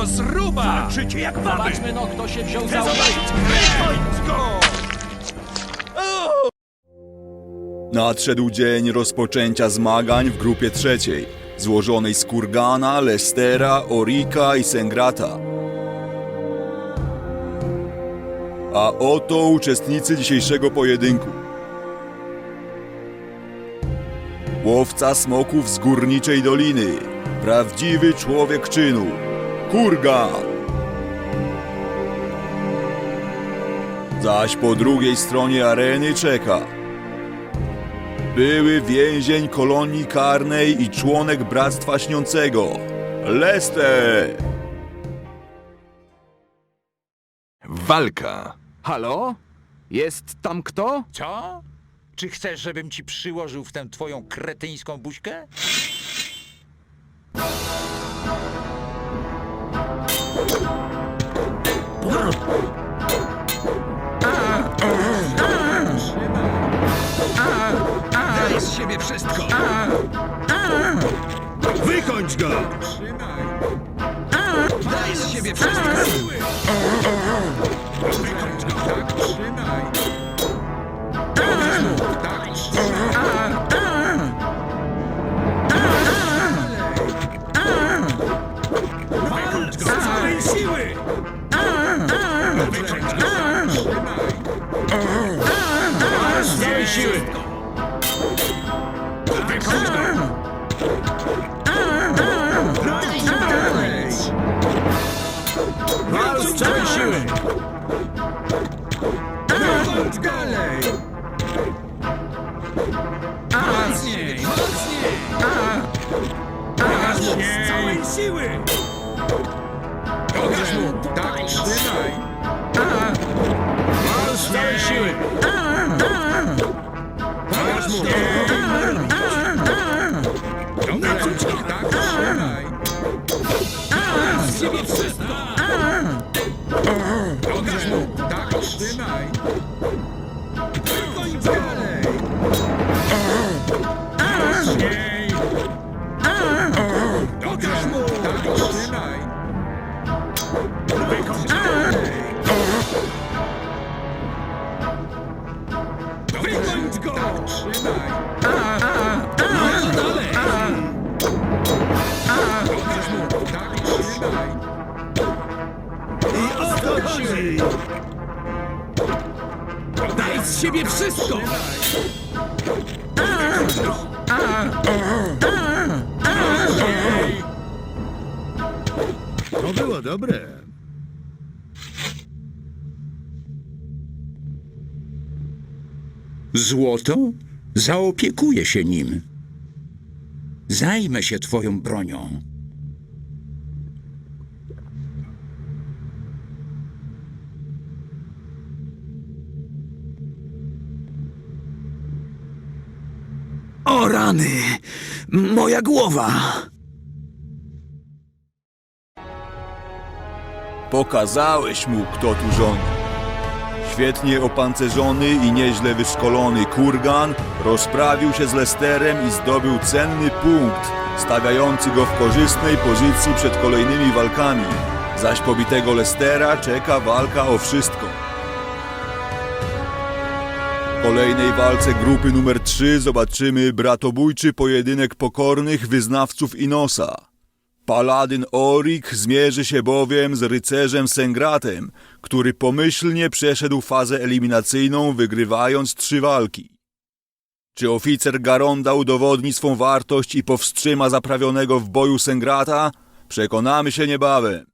Rozruba! Życie jak baby! Zobaczmy no, kto się wziął za zobaczyć krew! Nadszedł dzień rozpoczęcia zmagań w grupie trzeciej, złożonej z Kurgana, Lestera, Orika i Sengrata. A oto uczestnicy dzisiejszego pojedynku. Łowca smoków z górniczej doliny, prawdziwy człowiek czynu, Kurgan. Zaś po drugiej stronie areny czeka były więzień kolonii karnej i członek Bractwa Śniącego, Lester. Walka. Halo? Jest tam kto? Co? Czy chcesz, żebym ci przyłożył w tę twoją kretyńską buźkę? Daj z siebie wszystko! Wykończ go! Daj z siebie wszystko! Wykończ go! Tak, trzymaj! Z całej siły! Wykończ go! Dalej! Wal z całej siły! Wykończ dalej! Mocniej! Mocniej! Mocniej! Z całej siły! Wykończ go! Tak, trzymaj! Z siebie wszystko! Pokaż mu! Tak, trzymaj! Wykończ dalej! Mocniej! Trzymaj! No dalej! Pokaż mu! Tak, trzymaj! I o! Daj z siebie wszystko! To było dobre. Złoto? Zaopiekuję się nim. Zajmę się twoją bronią. O rany! Moja głowa! Pokazałeś mu, kto tu rządzi. Świetnie opancerzony i nieźle wyszkolony Kurgan rozprawił się z Lesterem i zdobył cenny punkt, stawiający go w korzystnej pozycji przed kolejnymi walkami. Zaś pobitego Lestera czeka walka o wszystko. W kolejnej walce grupy numer 3 zobaczymy bratobójczy pojedynek pokornych wyznawców Inosa. Paladyn Orik zmierzy się bowiem z rycerzem Sengratem, który pomyślnie przeszedł fazę eliminacyjną, wygrywając trzy walki. Czy oficer Garonda udowodni swą wartość i powstrzyma zaprawionego w boju Sengrata? Przekonamy się niebawem.